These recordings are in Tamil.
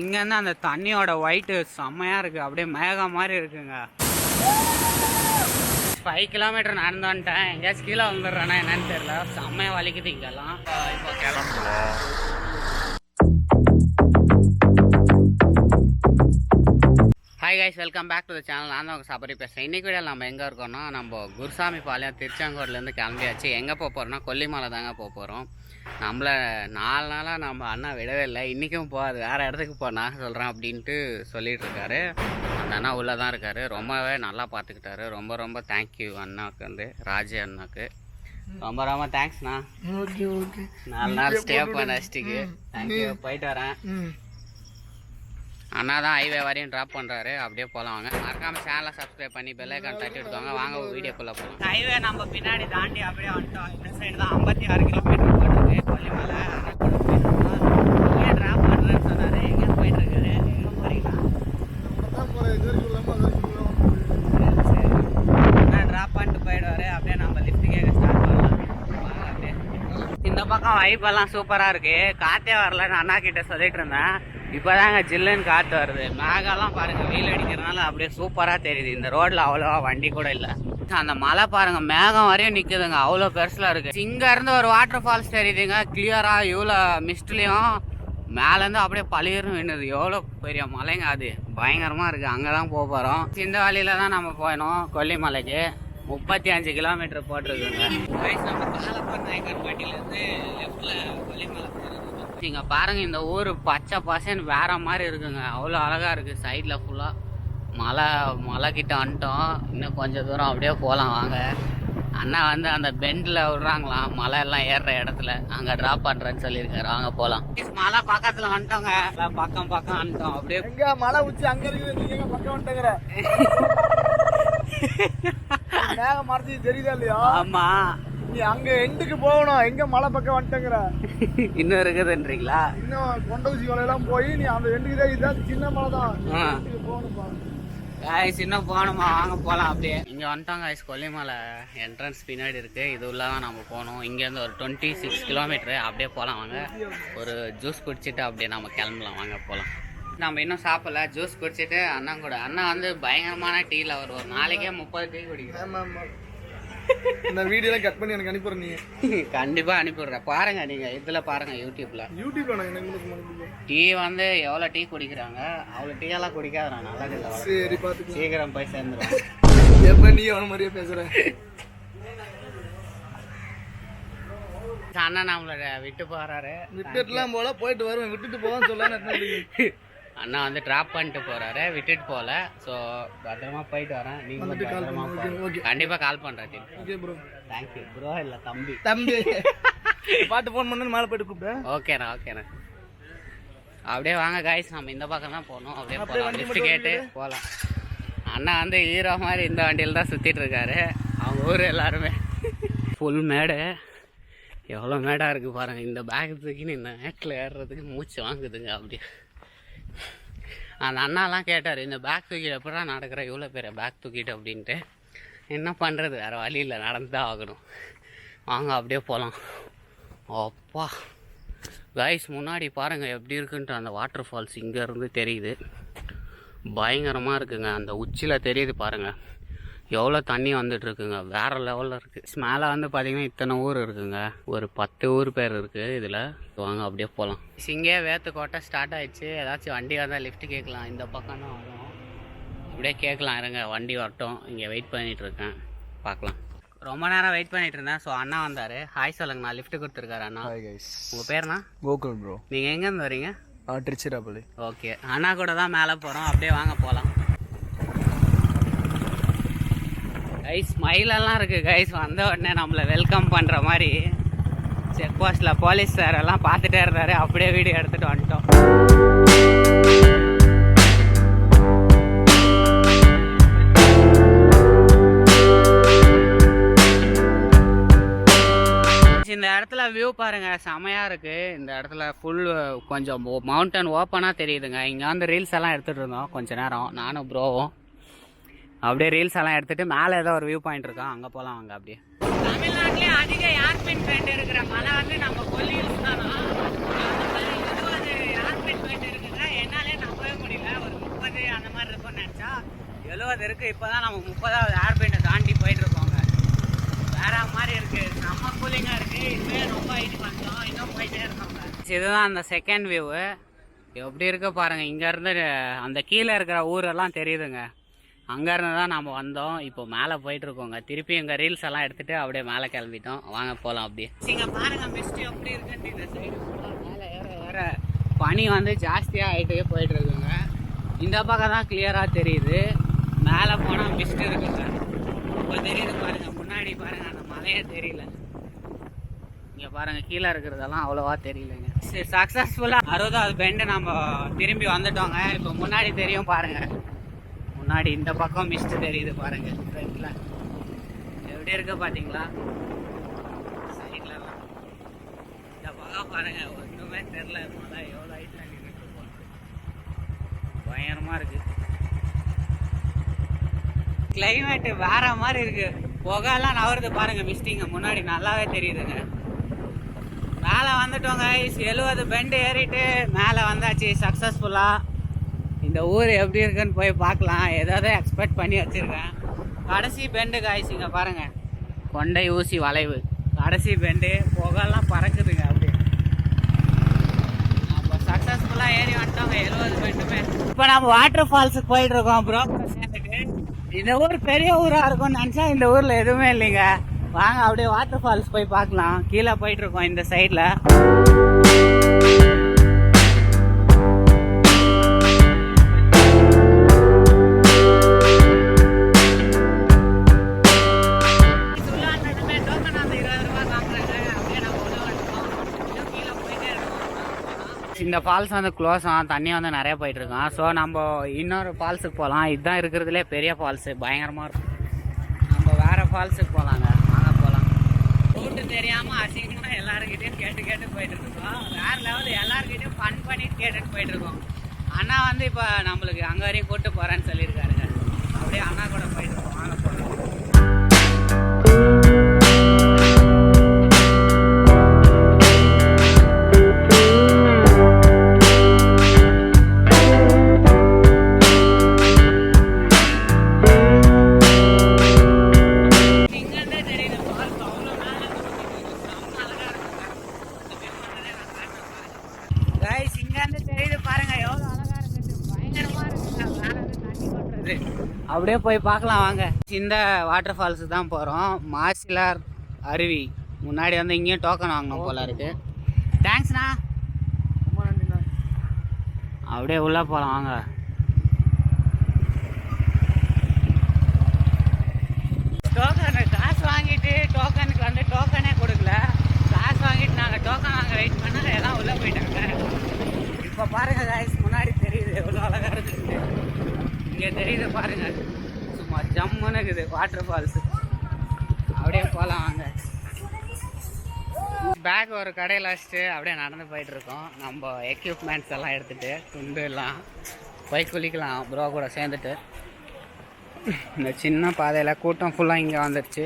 இங்க இருந்து அந்த தண்ணியோட ஒயிட்டு செம்மையா இருக்கு. அப்படியே மேகம் மாதிரி இருக்குங்க. ஃபைவ் கிலோமீட்டர் நடந்து வந்துட்டேன். எங்கேயாச்சும் கீழே வந்துடுறேன்னா என்னன்னு தெரியல. செம்மையா வலிக்குது இங்கெல்லாம். இப்போ கிளம்பலாம் hi guys welcome back to the channel நான் தான் சபரி பேசுகிறேன் இன்றைக்கி வீடியோ நம்ம எங்கே இருக்கோம்னா நம்ம குருசாமி பாளையம் திருச்செங்கோட்லேருந்து கிளம்பியாச்சு. எங்கே போக போகிறோம்னா கொல்லிமலை தாங்க போக போகிறோம் நம்மளை நாலு நாளாக நம்ம அண்ணா விடவே இல்லை. இன்றைக்கும் போகாது வேறு இடத்துக்கு போ நான் சொல்கிறேன் அப்படின்ட்டு சொல்லிட்டு இருக்காரு. அந்த அண்ணா உள்ளே தான் இருக்காரு. ரொம்பவே நல்லா பார்த்துக்கிட்டாரு. ரொம்ப ரொம்ப தேங்க்யூ அண்ணாவுக்கு வந்து ராஜே அண்ணாக்கு. ரொம்ப ரொம்ப தேங்க்ஸ்ண்ணா ஓகே ஓகே. நாலு நாள் ஸ்டே பண்ண அஷ்டிக்கு தேங்க்யூ போயிட்டு வரேன். அண்ணா தான் ஹைவே வரையும் ட்ராப் பண்ணுறாரு அப்படியே போகலாம் வாங்க. மறக்காம சேனலை சப்ஸ்கிரைப் பண்ணி பெல் ஐக்கான் தட்டி எடுத்துவாங்க வாங்க வீடியோக்குள்ளே போகலாம் ஹைவே நம்ம பின்னாடி தாண்டி அப்படியே வந்துட்டோம். இந்த சைடு தான் ஐம்பத்தி ஆறு கிலோமீட்டர் இந்த பக்கம் வைப்பெல்லாம் சூப்பராக இருக்குது காற்றே வரலன்னு அண்ணா கிட்டே சொல்லிட்டு இருந்தேன். இப்போதாங்க ஜில்லுன்னு காற்று வருது. மேகம்லாம் பாருங்க வெயில் அடிக்கிறதுனால அப்படியே சூப்பராக தெரியுது. இந்த ரோட்ல அவ்வளோவா வண்டி கூட இல்லை. அந்த மலை பாருங்க மேகம் வரையும் நிற்குதுங்க அவ்வளோ பெருசில் இருக்கு. இங்கேருந்து ஒரு வாட்டர் ஃபால்ஸ் தெரியுதுங்க. கிளியராக இவ்வளோ மிஸ்ட்லேயும் மேலேருந்து அப்படியே பளிர்னு வேணுது எவ்வளோ பெரிய மலைங்க அது. பயங்கரமாக இருக்குது அங்கே தான் போக போகிறோம் இந்த வழியில தான் நம்ம போயிடும் கொல்லிமலைக்கு. முப்பத்தி அஞ்சு கிலோமீட்டர் போட்டிருக்குங்க நம்ம தாளப்பர் லெஃப்டில் கொல்லிமலை போகிறோம் இங்கே பாருங்க இந்த ஊர் பச்சை பசேன்னு வேற மாதிரி இருக்குங்க. அவ்வளோ அழகாக இருக்குது சைடில் ஃபுல்லாக மலை மலை கிட்ட வந்துட்டோம். இன்னும் கொஞ்சம் தூரம் அப்படியே போகலாம் வாங்க. அண்ணா வந்து அந்த பெண்டில் விடுறாங்களாம் மலை எல்லாம் ஏறுற இடத்துல. அங்கே ட்ராப் பண்ணுறேன்னு சொல்லியிருக்காரு. வாங்க போகலாம் மலை பக்கத்தில் வந்துட்டோங்க. பக்கம் பக்கம் வந்துட்டோம். அப்படியே எங்க மலை உச்சி அங்க இருக்குது? நீங்க எங்க பக்கம் வந்துட்டேங்கிற? மேகம் மறைச்சி தெரியுதா இல்லையா? ஆமா. நீ அங்க எண்டுக்கு போகணும். எங்க மலை பக்கம் வந்துட்டேங்கிற. இன்னும் இருக்குதுன்றீங்களா? இன்னும் கொண்ட ஊசி வலையெல்லாம் போய் நீ அந்த எண்டுக்கு தான் இதுதான் சின்ன மலை தான். ஆ. எண்டுக்கு போகணும் பாரு காய்ஸ் இன்னும் போகணுமா? வாங்க போகலாம் அப்படியே. இங்கே வந்துட்டோம் காய்ஸ் கொல்லிமலை என்ட்ரன்ஸ் பின்னாடி இருக்கு. இது உள்ள தான் நம்ம போகணும். இங்கேருந்து ஒரு டுவெண்ட்டி சிக்ஸ் கிலோமீட்டரு அப்படியே போகலாம் வாங்க. ஒரு ஜூஸ் குடிச்சிட்டு அப்படியே நம்ம கிளம்பலாம். வாங்க போகலாம் நம்ம இன்னும் சாப்பிடல. ஜூஸ் குடிச்சிட்டு அண்ணன் கூட. அண்ணன் வந்து பயங்கரமான டீல ஒரு ஒரு நாளைக்கே முப்பது டீ குடிக்கிறேன். இந்த வீடியோலாம் கட் பண்ணி எனக்கு அனுப்பிடுறேன் நீ கண்டிப்பா அனுப்பிவிடுறேன். பாருங்க நீங்க இதுல பாருங்க யூடியூப்ல யூடியூப்ல நான் அனுப்பிடுறேன். டீ வந்து எவ்வளோ டீ குடிக்கிறாங்க? அவ்வளோ டீ எல்லாம் குடிக்காத நான் நல்லது இல்லை சரி பாத்துக்கலாம் சீக்கிரம் போய் சேர்ந்துருவேன் எப்ப நீ அவன மாதிரியே பேசுற. அண்ணன் நம்மள விட்டு போறாரு. விட்டுட்டுலாம் போல போயிட்டு வருவேன். விட்டுட்டு போவான்னு சொல்ல அண்ணா வந்து டிராப் பண்ணிட்டு போறாரு. விட்டுட்டு போல. ஸோ பத்திரமா போயிட்டு வரேன். நீங்களும் பத்திரமா பண்ணுங்க. போங்க. Okay, okay. கண்டிப்பா கால் பண்றேன் திருப்பி ஓகே ப்ரோ தேங்க்யூ ப்ரோ இல்ல தம்பி. தம்பி. பாட்டு ஃபோன் பண்ணு மேலே போயிட்டு கூப்பிட்டேன் ஓகேண்ணா ஓகேண்ணா அப்படியே வாங்க காய்ஸ் நம்ம இந்த பக்கம் தான் போகணும். அப்படியே போகலாம் லிஃப்ட் கேட்டு போகலாம் அண்ணா வந்து ஹீரோ மாதிரி இந்த வண்டியில் தான் சுற்றிட்டு இருக்காரு. அவங்க ஊர் எல்லாருமே. ஃபுல் மேடு. எவ்வளோ மேடாக இருக்குது பாருங்கள் இந்த பேக் தூக்கின்னு இந்த மேட்டில் ஏறுறதுக்கு மூச்சு வாங்குதுங்க அப்படியே. அந்த அண்ணாலாம் கேட்டார் இந்த பேக் தூக்கிட்டு எப்படா நடக்கிற? இவ்வளோ பெரிய பேக் தூக்கிட்டு அப்படின்ட்டு. என்ன பண்ணுறது வேறு வழி இல்லை நடந்து தான் ஆகணும். வாங்க அப்படியே போகலாம் அப்பா. கைஸ் முன்னாடி பாருங்கள் எப்படி இருக்குன்ட்டு அந்த வாட்டர் ஃபால்ஸ் இங்கேருந்து தெரியுது. பயங்கரமாக இருக்குங்க. அந்த உச்சியில் தெரியுது பாருங்கள் எவ்வளோ தண்ணி வந்துட்டு இருக்குங்க வேறு லெவலில் இருக்குது மேலே வந்து பார்த்தீங்கன்னா இத்தனை ஊர் இருக்குங்க. ஒரு பத்து ஊர் பேர் இருக்குது இதில். வாங்க அப்படியே போகலாம் இங்கே வேத்துக்கோட்டை ஸ்டார்ட் ஆயிடுச்சு. ஏதாச்சும் வண்டி வந்தால் லிஃப்ட் கேட்கலாம். இந்த பக்கம் தான் வரும். அப்படியே கேட்கலாம். இருங்க வண்டி வரட்டும். இங்கே வெயிட் பண்ணிட்டு இருக்கேன். பார்க்கலாம். ரொம்ப நேரம் வெயிட் பண்ணிட்டு இருந்தேன். ஸோ அண்ணா வந்தார். ஹாய் சொல்லுங்க நான் லிஃப்ட் கொடுத்துருக்காரு அண்ணா. உங்கள் பேர்ண்ணா? கோகுல் ப்ரோ நீங்கள் எங்கேருந்து வரீங்க? திருச்சிராப்பள்ளி. ஓகே அண்ணா கூட தான் மேலே போகிறோம் அப்படியே வாங்க போகலாம் கைஸ் ஸ்மைலெல்லாம் இருக்குது கைஸ் வந்த உடனே நம்மளை வெல்கம் பண்ணுற மாதிரி. செக் போஸ்ட்டில் போலீஸ் சார் எல்லாம் பார்த்துட்டே இருந்தார். அப்படியே வீடியோ எடுத்துகிட்டு வந்துட்டோம். இந்த இடத்துல வியூ பாருங்க. செமையாக இருக்கு. இந்த இடத்துல ஃபுல் கொஞ்சம் மவுண்டன் ஓப்பனாக தெரியுதுங்க. இங்கே வந்து ரீல்ஸ் எல்லாம் எடுத்துகிட்டு இருந்தோம். கொஞ்ச நேரம். நானும் ப்ரோவும் அப்படியே ரீல்ஸ் எல்லாம் எடுத்துட்டு மேல ஏதோ ஒரு வியூ பாயிண்ட் இருக்கும் அங்க போலாம் அங்க அப்படியே. தமிழ்நாட்டிலே அதிக யார்பின் ட்ரெண்ட் இருக்கிற மலை வந்து நம்ம கொல்லி ஹில்ஸ் தானா. யார்பின் ட்ரெண்ட் இருக்குங்க என்ன பார்த்தா எழுபது இருக்கு. இப்போதான் நம்ம முப்பதாவது ஏர் பெயிண்டை தாண்டி போயிட்டு இருக்கோங்க வேற மாதிரி இருக்கு. செம்ம கூலிங்காக இருக்கு. இதுவே ரொம்ப ஹைட் பண்ணோம் இன்னும் போயிட்டே இருக்கோங்க. இதுதான் அந்த செகண்ட் வியூ எப்படி இருக்கு பாருங்க. இங்க இருந்து அந்த கீழே இருக்கிற ஊரெல்லாம் தெரியுதுங்க. அங்கேருந்து தான் நாம் வந்தோம். இப்போ மேலே போயிட்டு இருக்கோங்க திருப்பி எங்கள் ரீல்ஸ் எல்லாம் எடுத்துகிட்டு அப்படியே மேலே கிளம்பிட்டோம். வாங்க போகலாம் அப்படியே. இங்க பாருங்க மிஸ்ட் எப்படி இருக்குன்ட்டு. இந்த சைடு மேலே ஏற ஏற பனி வந்து ஜாஸ்தியாக ஆகிட்டே போயிட்டு இருக்குங்க இந்த பக்கம் தான் கிளியராக தெரியுது. மேலே போனால் மிஸ்ட் இருக்குங்க. இப்போ தெரியுது பாருங்கள் முன்னாடி பாருங்கள் அந்த மலையே தெரியல. இங்கே பாருங்க கீழே இருக்கிறதெல்லாம் அவ்வளோவா தெரியலங்க. சரி சக்ஸஸ்ஃபுல்லாக அறுபதாவது பெண்டு நம்ம திரும்பி வந்துட்டோங்க. இப்போ முன்னாடி தெரியும் பாருங்கள் முன்னாடி இந்த பக்கம் மிஸ்ட் தெரியுது பாருங்க ஃப்ரண்ட்ல எப்படி இருக்கு பார்த்தீங்களா சைட்லலாம் இந்த பக்கம் பாருங்க ஒன்றுமே தெரில மழை எவ்வளோ ஹைட்டில் நின்றுட்டு போகுது பயங்கரமாக இருக்கு. கிளைமேட்டு வேற மாதிரி இருக்கு. புகையெல்லாம் நவருது பாருங்க மிஸ்டிங்க முன்னாடி நல்லாவே தெரியுதுங்க. மேலே வந்துட்டோங்க எழுபது பெண்டு ஏறிட்டு மேலே வந்தாச்சு சக்ஸஸ்ஃபுல்லாக இந்த ஊர் எப்படி இருக்குன்னு போய் பார்க்கலாம். ஏதாவது எக்ஸ்பெக்ட் பண்ணி வச்சுருக்கேன். கடைசி பெண்டு காய்ச்சிங்க பாருங்கள் கொண்டை ஊசி வளைவு. கடைசி பெண்டு புகைலாம் பறக்குதுங்க அப்படியே. நம்ம சக்ஸஸ்ஃபுல்லாக ஏறி வந்துட்டோங்க எழுபது பெண்டுமே இப்போ நம்ம வாட்டர் ஃபால்ஸுக்கு போயிட்டு இருக்கோம் ப்ரோ இந்த ஊர் பெரிய ஊராக இருக்கும்னு நினச்சா இந்த ஊரில் எதுவுமே இல்லைங்க. வாங்க அப்படியே வாட்டர் ஃபால்ஸ் போய் பார்க்கலாம். கீழே போயிட்டுருக்கோம் இந்த சைடில் இந்த ஃபால்ஸ் வந்து க்ளோஸ் ஆகும் தண்ணி வந்து நிறைய போயிட்டுருக்கான் ஸோ நம்ம இன்னொரு ஃபால்ஸுக்கு போகலாம் இதுதான் இருக்கிறதுலே பெரிய ஃபால்ஸு பயங்கரமாக இருக்கும். நம்ம வேறு ஃபால்ஸுக்கு போகலாங்க வாங்க போகலாம் ரூட்டு தெரியாமல் அசிங்கமாக எல்லாருக்கிட்டையும் கேட்டு கேட்டு போயிட்டு இருக்கோம் லெவலில் லெவல் எல்லாருக்கிட்டையும் ஃபன் பண்ணிட்டு கேட்டுட்டு போயிட்டுருக்கோம். அண்ணா வந்து இப்போ நம்மளுக்கு அங்கே வரையும் கூட்டு போகிறேன்னு சொல்லியிருக்காருங்க. அப்படியே அண்ணா கூட போயிட்டு இருக்கோம் வாங்க தண்ணி அப்படியே போய் பார்க்கலாம் வாங்க. இந்த வாட்டர் ஃபால்ஸுக்கு தான் போகிறோம் மாசிலார் அருவி. முன்னாடி வந்து இங்கேயும் டோக்கன் வாங்கணும் போல இருக்கு. தேங்க்ஸ்ண்ணா ரொம்ப நன்றிண்ணா அப்படியே உள்ளே போகலாம் வாங்க. டோக்கனு காசு வாங்கிட்டு டோக்கனுக்கு வந்து டோக்கனே கொடுக்கல. காசு வாங்கிட்டு நாங்கள் டோக்கன் வாங்க வெயிட் பண்ணால் எல்லாம் உள்ளே போயிட்டாங்க. இப்போ பாருங்க காய்ஸ் முன்னாடி தெரியுது எவ்வளோ அழகாக இருக்குது இங்கே தெரியுது பாருங்க. சும்மா ஜம்முன்னு இருக்குது வாட்டர் ஃபால்ஸ் அப்படியே போகலாம் வாங்க. பேக் ஒரு கடையில் வச்சுட்டு அப்படியே நடந்து போயிட்டு இருக்கோம். நம்ம எக்யூப்மெண்ட்ஸ் எல்லாம் எடுத்துகிட்டு துண்டு எல்லாம் போய் குளிக்கலாம். ப்ரோ கூட சேர்ந்துட்டு. இந்த சின்ன பாதையில் கூட்டம் ஃபுல்லாக இங்கே வந்துடுச்சு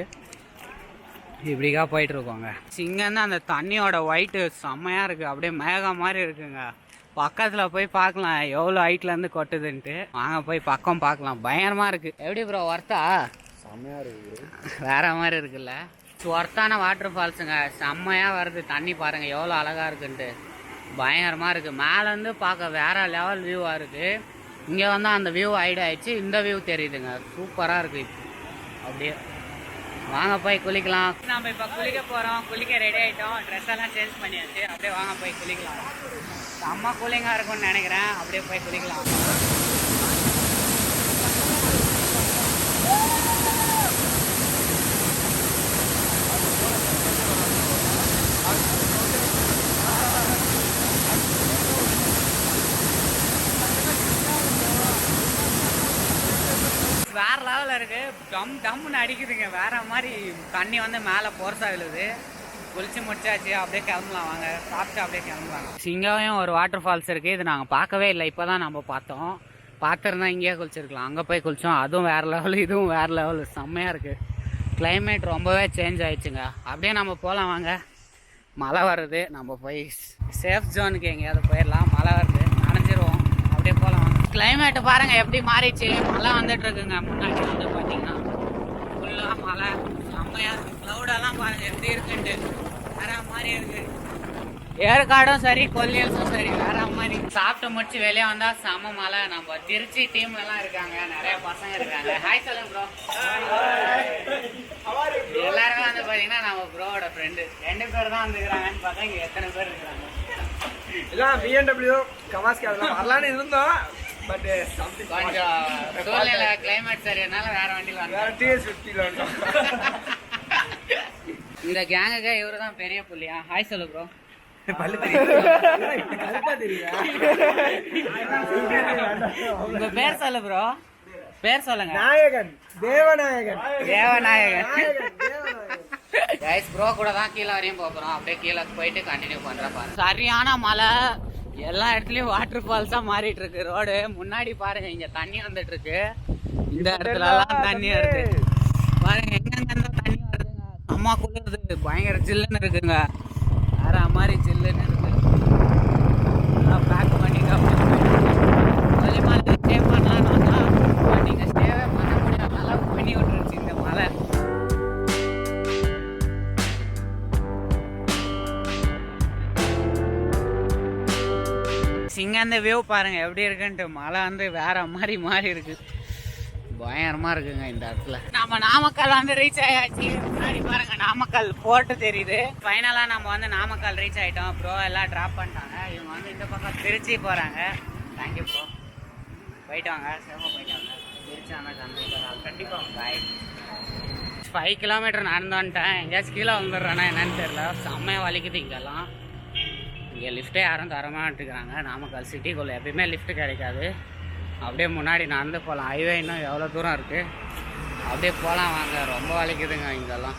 இப்படிக்கா போயிட்டு இருக்கோங்க. இங்கேருந்து அந்த தண்ணியோட ஒயிட்டு செம்மையாக இருக்குது அப்படியே மேகம் மாதிரி இருக்குங்க. பக்கத்தில் போய் பார்க்கலாம். எவ்வளோ ஹைட்லேருந்து கொட்டுதுன்ட்டு. வாங்க போய் பக்கம் பார்க்கலாம். பயங்கரமாக இருக்குது எப்படி ப்ரோ ஒர்த்தா செம்மையாக இருக்குது வேற மாதிரி இருக்குல்ல. ஒர்த்தான வாட்டர் ஃபால்ஸுங்க செம்மையாக வருது. தண்ணி பாருங்க எவ்வளோ அழகா இருக்குன்ட்டு. பயங்கரமாக இருக்குது மேலேருந்து பார்க்க வேற லெவல் வியூவாக இருக்குது இங்கே வந்து அந்த வியூ ஹைட் ஆயிடுச்சு. இந்த வியூ தெரியுதுங்க. சூப்பராக இருக்குது இப்போ அப்படியே வாங்க போய் குளிக்கலாம். நம்ம இப்போ குளிக்க போகிறோம் குளிக்க ரெடி ஆகிட்டோம் ட்ரெஸ் எல்லாம் சேஞ்ச் பண்ணியாச்சு. அப்படியே வாங்க போய் குளிக்கலாம். செம்ம கூலிங்காக இருக்கும்னு நினைக்கிறேன். அப்படியே போய் குளிக்கலாம் வேற லெவலில் இருக்கு டம் டம்னு அடிக்குதுங்க. வேற மாதிரி தண்ணி வந்து மேலே போர்ஸா விழுது. குளிச்சு முடிச்சாச்சு. அப்படியே கிளம்பலாம் வாங்க. சாப்பிட்டு அப்படியே கிளம்பலாம் சிங்காவையும் ஒரு வாட்டர் ஃபால்ஸ் இருக்குது இது நாங்கள் பார்க்கவே இல்லை. இப்போ தான் நம்ம பார்த்தோம். பார்த்துருந்தா இங்கேயே குளிச்சிருக்கலாம். அங்கே போய் குளித்தோம் அதுவும் வேறு லெவல் இதுவும் வேற லெவல் செம்மையாக இருக்குது கிளைமேட் ரொம்பவே சேஞ்ச் ஆயிடுச்சுங்க. அப்படியே நம்ம போகலாம் வாங்க. மழை வருது. நம்ம போய் சேஃப் ஜோனுக்கு எங்கேயாவது போயிடலாம். மழை வருது. கிளைமேட்டு பாருங்கள் பாருங்க எப்படி மாறிச்சு மழை வந்துட்டு இருக்குங்க. முன்னாடி வந்து பார்த்தீங்கன்னா ஃபுல்லாக மழை. செம்மையா இருக்கு. கிளவுடெல்லாம் பாருங்க எப்படி இருக்குன்ட்டு. வேற மாதிரி இருக்கு. ஏற்காடும் சரி கொல்லியல்ஸும் சரி வேற மாதிரி. சாப்பிட்டு முடிச்சு வெளியே வந்தா செம மழை. நம்ம திருச்சி டீம் எல்லாம் இருக்காங்க. நிறைய பசங்க இருக்காங்க. ஹாய் சொல்லுங்க ப்ரோ எல்லாருமே வந்து பாத்தீங்கன்னா நம்ம ப்ரோவோட ஃப்ரெண்டு ரெண்டு பேர் தான் வந்துக்கிறாங்கன்னு பார்த்தா இங்க எத்தனை பேர் இருக்காங்க? இதான் பிஎன்டபிள்யூ கவாஸ்கி அதெல்லாம் வரலான்னு இருந்தோம். பட் சம்திங் கொஞ்சம் சூழ்நிலை கிளைமேட் சரியானால வேற வண்டியில் வேற டிஎஸ் ஃபிஃப்டியில் வந்தோம் இந்த கேங்குக்கு இவரு தான் பெரிய புள்ளியா ஹாய் சொல்லு ப்ரோ பல்லு உங்க பேர் சொல்லு ப்ரோ பேர் சொல்லுங்க. நாயகன். தேவநாயகன். தேவநாயகன். நாயகன் தேவநாயகன். கைஸ் ப்ரோ கூட தான் கீழே வரையும் போகிறோம் அப்படியே கீழே போயிட்டு கண்டினியூ பண்ணுறேன் பாருங்க. சரியான மழை. எல்லா இடத்துலயும் வாட்டர் ஃபால்ஸா மாறிட்டு இருக்கு ரோடு முன்னாடி பாருங்க இங்க தண்ணி வந்துட்டு இருக்கு இந்த இடத்துல எல்லாம் தண்ணி வருது. பாருங்க எங்கெங்க இருந்தா தண்ணி வருதுங்க. அம்மா குளிருது. பயங்கர ஜில்லுன்னு இருக்குங்க. வேற மாதிரி ஜில்லுன்னு இருக்கு. பேக் பண்ணிட்டு இங்க அந்த வியூ பாருங்கள் எப்படி இருக்குன்ட்டு. மழை வந்து வேற மாதிரி மாறி இருக்கு. பயங்கரமாக இருக்குங்க இந்த இடத்துல. நம்ம நாமக்கல் வந்து ரீச் ஆயாச்சு. முன்னாடி பாருங்க நாமக்கல் போட்டு தெரியுது. ஃபைனலாக நம்ம வந்து நாமக்கல் ரீச் ஆகிட்டோம் ப்ரோ எல்லாம் ட்ராப் பண்ணிட்டாங்க. இவங்க வந்து இந்த பக்கம் திருச்சி போகிறாங்க தேங்க்யூ ப்ரோ போயிட்டு வாங்க. சேஃபாக போயிட்டு வாங்க. திருச்சி ஆனால் கண்டிப்பாக கண்டிப்பாக பாய் ஃபைவ் கிலோமீட்டர் நடந்து வந்துட்டேன். எங்கேயாச்சும் கீழே வந்துடுறேன்னா என்னன்னு தெரியல. செம்மையாக வலிக்குது இங்கெல்லாம். இங்கே லிஃப்ட்டே யாரும் தரமாட்டிருக்கிறாங்க. நாமக்கல் சிட்டிக்குள்ளே எப்பயுமே லிஃப்ட் கிடைக்காது. அப்படியே முன்னாடி நடந்து போகலாம். ஹைவே இன்னும் எவ்வளோ தூரம் இருக்குது அப்படியே போகலாம் வாங்க. ரொம்ப வலிக்குதுங்க இங்கெல்லாம்.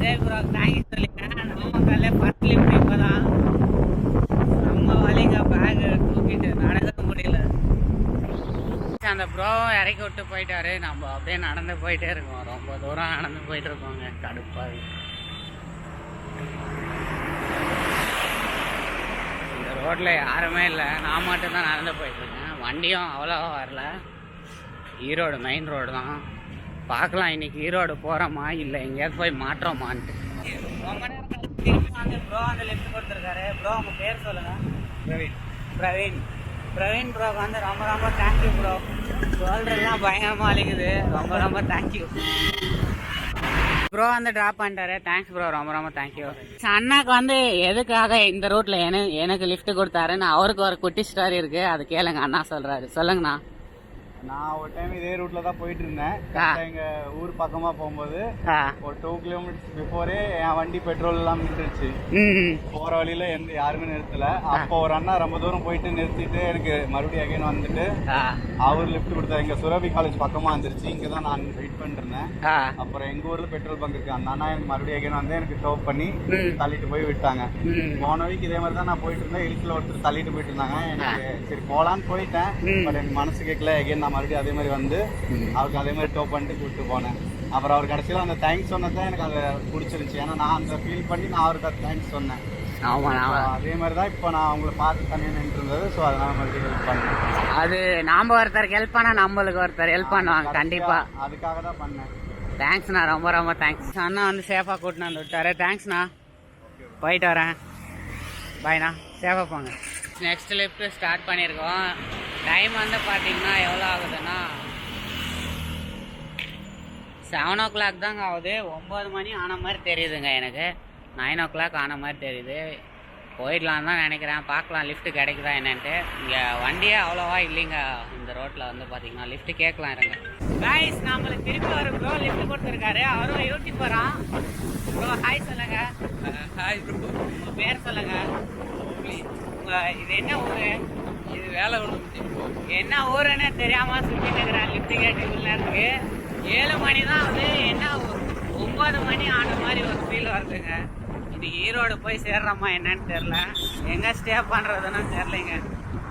சரி ப்ரோ தேங்க்யூ சொல்லுங்கள் நாமக்கல்ல ஃபர்ஸ்ட் லிஃப்ட் இப்போ தான் நம்ம வலிங்க பேக் தூக்கிட்டு நடக்க முடியல அந்த இறக்கி விட்டு போயிட்டாரு. நம்ம அப்படியே நடந்து போயிட்டே இருக்கோம். ரொம்ப தூரம் நடந்து போயிட்டு இருக்கோங்க. கடுப்பாக இந்த ரோட்ல யாருமே இல்லை. நான் மட்டும் தான் நடந்து போயிட்டு இருக்கேன். வண்டியும் அவ்வளோவா வரல. ஈரோடு மெயின் ரோடு தான். பார்க்கலாம். இன்னைக்கு ஈரோடு போகிறோமா இல்லை எங்கேயாவது போய் மாற்றோமான்ட்டு. ரொம்ப நேரம் கழிச்சு திரும்பி வந்து ப்ரோ அந்த லிஃப்ட் கொடுத்துருக்காரு ப்ரோ உங்கள் பேர் சொல்லுங்கள் பிரவீன். பிரவீன். பிரவீன் ப்ரோக்கு வந்து ரொம்ப ரொம்ப தேங்க்யூ ப்ரோ சொல்றதுலாம் பயங்கரமா அழிக்குது. ரொம்ப ரொம்ப தேங்க்யூ ப்ரோ வந்து ட்ராப் பண்ணிட்டாரு. தேங்க்ஸ் ப்ரோ ரொம்ப ரொம்ப தேங்க்யூ அண்ணாக்கு வந்து எதுக்காக இந்த ரூட்ல எனக்கு எனக்கு லிஃப்ட் கொடுத்தாருன்னு அவருக்கு ஒரு குட்டி ஸ்டோரி இருக்கு. அது கேளுங்க அண்ணா சொல்றாரு. சொல்லுங்கண்ணா. நான் ஒரு டைம் இதே ரூட்ல தான் போயிட்டு இருந்தேன் எங்க ஊர் பக்கமா போகும்போது ஒரு டூ கிலோமீட்டர்ஸ் பிஃபோரே என் வண்டி பெட்ரோல் எல்லாம் நின்றுச்சு. போற வழியில எந்த யாருமே நிறுத்தல. அப்போ ஒரு அண்ணா ரொம்ப தூரம் போயிட்டு நிறுத்திட்டு எனக்கு மறுபடியும் அகைன் வந்துட்டு அவர் லிஃப்ட் கொடுத்தாரு. எங்க சுரபி காலேஜ் பக்கமா வந்துருச்சு. இங்க தான் நான் வெயிட் ஆ. அப்புறம் எங்க ஊர்ல பெட்ரோல் பங்க் இருக்கு. அந்த அண்ணா எனக்கு மறுபடியும் அகைன் வந்து எனக்கு டோப் பண்ணி. தள்ளிட்டு போய் விட்டாங்க. போன வீக் இதே மாதிரி தான் நான் போயிட்டு இருந்தேன் இழுத்துல ஒருத்தர் தள்ளிட்டு போயிட்டு இருந்தாங்க எனக்கு சரி போலான்னு போயிட்டேன். பட் எனக்கு மனசு கேட்கல எகைன் நான் மறுபடியும் அதே மாதிரி வந்து அவருக்கு அதே மாதிரி டோப் பண்ணிட்டு கூப்பிட்டு போனேன். அப்புறம் அவர் கடைசியில் அந்த தேங்க்ஸ் சொன்னது தான் எனக்கு அது பிடிச்சிருந்துச்சு. ஏன்னா நான் அந்த ஃபீல் பண்ணி நான் அவருக்கு அது தேங்க்ஸ் சொன்னேன் அதே மாதிரி தான் இப்போ நான் அவங்கள பார்த்து தனியாக நின்று இருந்தது ஸோ அதனால மறுபடியும் ஹெல்ப் பண்ணேன். அது நாம ஒருத்தருக்கு ஹெல்ப் பண்ணா நம்மளுக்கு ஒருத்தர் ஹெல்ப் பண்ணுவாங்க கண்டிப்பா. அதுக்காக தான் பண்ணேன் தேங்க்ஸ்ண்ணா ரொம்ப ரொம்ப தேங்க்ஸ் அண்ணா வந்து சேஃபாக கூட்டின்னு வந்து விட்டாரு. தேங்க்ஸ்ண்ணா போயிட்டு வரேன். பாய்ண்ணா சேஃபாக போங்க. நெக்ஸ்ட் லிஃப்ட் ஸ்டார்ட் பண்ணியிருக்கோம். டைம் வந்து பார்த்தீங்கன்னா எவ்வளோ ஆகுதுன்னா செவன் ஓ கிளாக் தாங்க ஆகுது. ஒம்பது மணி ஆன மாதிரி தெரியுதுங்க எனக்கு. நைன் ஓ கிளாக் ஆன மாதிரி தெரியுது. போயிடலாம் தான் நினைக்கிறேன். பார்க்கலாம் லிஃப்ட் கிடைக்குதா என்னன்ட்டு. இங்கே வண்டியே அவ்வளோவா இல்லைங்க. இந்த ரோட்டில் வந்து பார்த்தீங்கன்னா லிஃப்ட் கேட்கலாம் இருங்க. காய்ஸ் நம்மளுக்கு திருப்பி ஒரு ப்ரோ லிஃப்ட் கொடுத்துருக்காரு. அவரும் யூடியூபரா ப்ரோ ஹாய் சொல்லுங்க. ஹாய் ப்ரோ பேர் சொல்லுங்க. இது என்ன ஊரு? வேலை என்ன ஊருன்னு தெரியாம சுத்திட்டு இருக்கிறேன் லிஃப்ட் உள்ள இருக்கு ஏழு மணி தான் வந்து என்ன ஒ- ஒன்பது மணி ஆன மாதிரி ஒரு ஃபீல் வருதுங்க. இது ஈரோடு போய் சேர்றோமா என்னன்னு தெரியல. எங்க ஸ்டே பண்றதுன்னு தெரியலைங்க.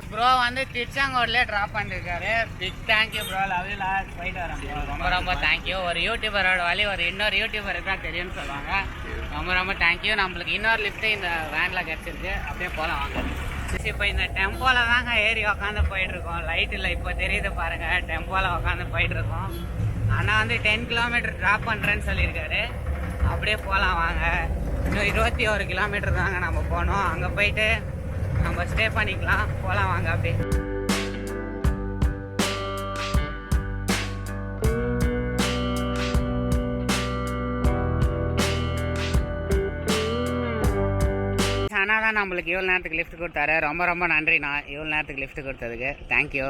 ப்ரோ வந்து திருச்செங்கோட்ல ட்ராப் பண்ணிருக்காரு. Big thank you bro love you lot போயிட்டு வரேன். ரொம்ப ரொம்ப தேங்க்யூ ஒரு யூடியூபரோட வழி ஒரு இன்னொரு யூடியூபருக்கு தான் தெரியும்னு சொல்லுவாங்க. ரொம்ப ரொம்ப தேங்க்யூ நம்மளுக்கு இன்னொரு லிஃப்ட் இந்த வேனில் கிடச்சிருக்கு. அப்படியே போகலாம் வாங்க. இப்போ இந்த டெம்போவில் தாங்க ஏறி உக்காந்து போயிட்டு இருக்கோம் லைட் இல்லை இப்போ தெரியுது பாருங்க. டெம்போவில் உக்காந்து போயிட்டு இருக்கோம் ஆனால் வந்து டென் கிலோமீட்டர் ட்ராப் பண்ணுறேன்னு சொல்லியிருக்காரு. அப்படியே போகலாம் வாங்க. இன்னும் இருபத்தி ஒரு கிலோமீட்டர் தாங்க நம்ம போகணும் அங்கே போயிட்டு நம்ம ஸ்டே பண்ணிக்கலாம். போகலாம் வாங்க அப்படியே. அண்ணா தான் நம்மளுக்கு இவ்வளோ நேரத்துக்கு லிஃப்ட் கொடுத்தாரு. ரொம்ப ரொம்ப நன்றிண்ணா இவ்வளோ நேரத்துக்கு லிஃப்ட் கொடுத்ததுக்கு. தேங்க்யூ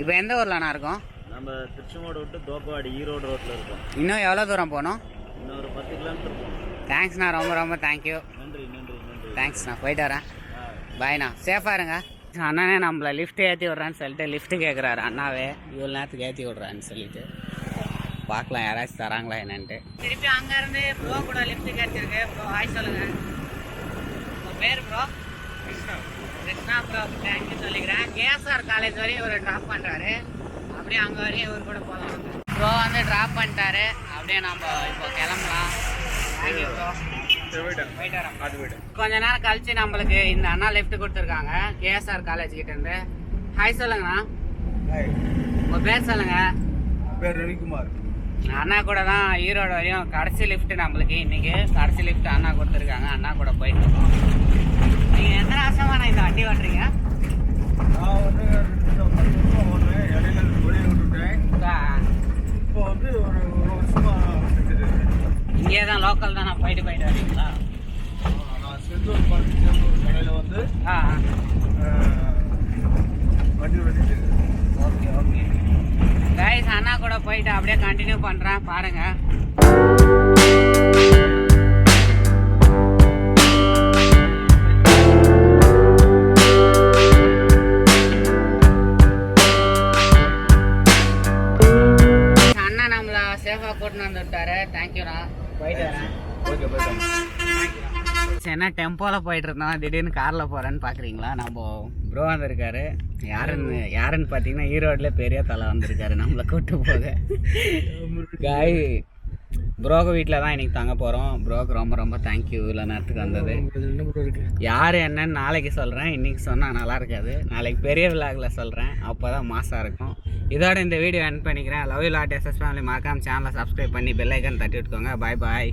இப்போ எந்த ஊர்லண்ணா இருக்கோம்? நம்ம திருச்செங்கோடு விட்டு தோப்பவாடி ஈரோடு ரோட்டில் இருக்கோம். இன்னும் எவ்வளோ தூரம் போகணும்? இன்னொரு பத்து கிலோமீட்டர் தேங்க்ஸ்ண்ணா ரொம்ப ரொம்ப தேங்க்யூ நன்றி நன்றி நன்றி. தேங்க்ஸ்ண்ணா போயிட்டு வரேன். பாய்ண்ணா சேஃபாக இருங்க. அண்ணனே நம்மளை லிஃப்ட் ஏற்றி விட்றான்னு சொல்லிட்டு லிஃப்ட் கேட்குறாரு அண்ணாவே இவ்வளோ நேரத்துக்கு ஏற்றி விட்றான்னு சொல்லிட்டு. பார்க்கலாம் யாராச்சும் தராங்களா என்னன்ட்டு. திருப்பி அங்கேருந்து ப்ரோ கூட லிஃப்ட் கிடச்சிருக்கு ப்ரோ ஹாய் சொல்லுங்க. உங்கள் பேர் bro Krishna bro thank you சொல்லிக்கிறேன். கேஎஸ்ஆர் காலேஜ் வரையும் இவர் ட்ராப் பண்ணுறாரு அப்படியே அங்கே வரையும் இவர் கூட போகலாம் ப்ரோ வந்து ட்ராப் பண்ணிட்டாரு. அப்படியே நம்ம இப்போ கிளம்பலாம். தேங்க்யூ ப்ரோ கொஞ்ச நேரம் கழிச்சு நம்மளுக்கு இந்த அண்ணா லெஃப்ட் கொடுத்துருக்காங்க. கேஎஸ்ஆர் காலேஜ் கிட்ட இருந்து. ஹாய் சொல்லுங்கண்ணா. உங்க பேர் சொல்லுங்க. பேர் ரவிக்குமார். அண்ணா கூட தான் ஈரோடு வரையும் கடைசி லிஃப்ட் நம்மளுக்கு இன்னைக்கு. கடைசி லிஃப்ட் அண்ணா கொடுத்துருக்காங்க. அண்ணா கூட போயிட்டு இருக்கோம். நீங்க எந்த வருஷமா இந்த வண்டி ஓட்டுறீங்க? நான் வந்து ஓடுறேன். இடையில வெளியே விட்டுட்டேன். இப்போ வந்து ஒரு ஒரு. இங்கே தான் லோக்கல் தான் நான் போயிட்டு போயிட்டு வரீங்களா? நான் செந்தூர் பார்த்து செந்தூர் கடையில் வந்து ஆ வண்டி ஓட்டிட்டு. Okay okay. கைஸ் அண்ணா கூட போயிட்டு அப்படியே கண்டினியூ பண்ணுறேன் பாருங்க. அண்ணா நம்மளை சேஃபாக கூட்டின்னு வந்துட்டாரு. தேங்க்யூண்ணா என்ன டெம்போவில் போயிட்டு இருந்தோம் திடீர்னு காரில் போகிறேன்னு பார்க்குறீங்களா நம்ம ப்ரோ வந்திருக்காரு. யாருன்னு யாருன்னு பார்த்தீங்கன்னா ஈரோட்டில் பெரிய தலை வந்திருக்காரு. நம்மளை கூட்டு போக. காய் ப்ரோக்கு வீட்டில் தான் இன்றைக்கி தங்க போகிறோம் ப்ரோக்கு ரொம்ப ரொம்ப தேங்க்யூ இவ்வளோ நேரத்துக்கு வந்தது. யார் என்னன்னு நாளைக்கு சொல்கிறேன் இன்றைக்கி சொன்னால் நல்லா இருக்காது. நாளைக்கு பெரிய விழாவில் சொல்கிறேன் அப்போ தான் மாசாக இருக்கும். இதோட இந்த வீடியோ என் பண்ணிக்கிறேன். Love you lot SS family மறக்காம சேனலை சப்ஸ்கிரைப் பண்ணி பெல்லைக்கன் தட்டி விட்டுக்கோங்க. பாய் பாய்